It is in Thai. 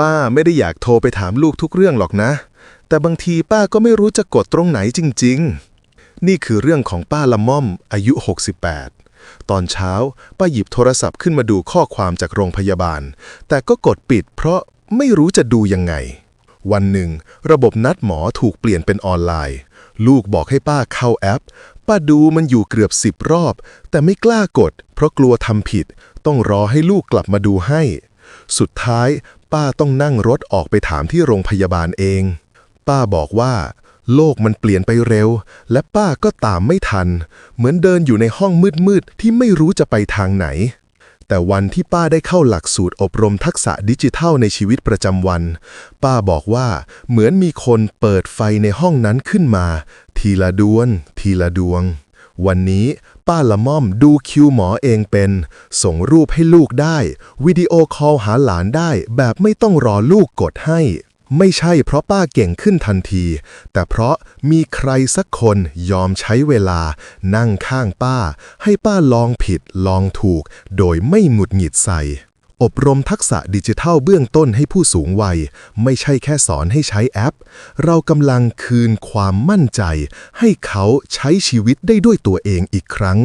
ป้าไม่ได้อยากโทรไปถามลูกทุกเรื่องหรอกนะ แต่บางทีป้าก็ไม่รู้จะกดตรงไหนจริง ๆ นี่คือเรื่องของป้าละม่อม อายุ 68 ตอนเช้า ป้าหยิบโทรศัพท์ขึ้นมาดูข้อความจากโรงพยาบาล แต่ก็กดปิดเพราะไม่รู้จะดูยังไง วันหนึ่ง ระบบนัดหมอถูกเปลี่ยนเป็นออนไลน์ ลูกบอกให้ป้าเข้าแอป ป้าดูมันอยู่เกือบสิบรอบ แต่ไม่กล้ากด เพราะกลัวทำผิด ต้องรอให้ลูกกลับมาดูให้ สุดท้าย ป้าต้องนั่งรถออกไปถามที่โรงพยาบาลเอง ป้าบอกว่า โลกมันเปลี่ยนไปเร็ว และป้าก็ตามไม่ทัน เหมือนเดินอยู่ในห้องมืดๆที่ไม่รู้จะไปทางไหน แต่วันที่ป้าได้เข้าหลักสูตรอบรมทักษะดิจิทัลในชีวิตประจำวัน ป้าบอกว่าเหมือนมีคนเปิดไฟในห้องนั้นขึ้นมา ทีละดวงทีละดวง วันนี้ป้าละม่อมดูคิวหมอเองเป็น ส่งรูปให้ลูกได้ วิดีโอคอลหาหลานได้แบบไม่ต้องรอลูกกดให้ ไม่ใช่เพราะป้าเก่งขึ้นทันที แต่เพราะมีใครสักคนยอมใช้เวลา นั่งข้างป้า ให้ป้าลองผิดลองถูก โดยไม่หงุดหงิดใส่ อบรมทักษะดิจิทัลเบื้องต้นให้ผู้สูงวัย ไม่ใช่แค่สอนให้ใช้แอป เรากำลังคืนความมั่นใจ ให้เขาใช้ชีวิตได้ด้วยตัวเองอีกครั้ง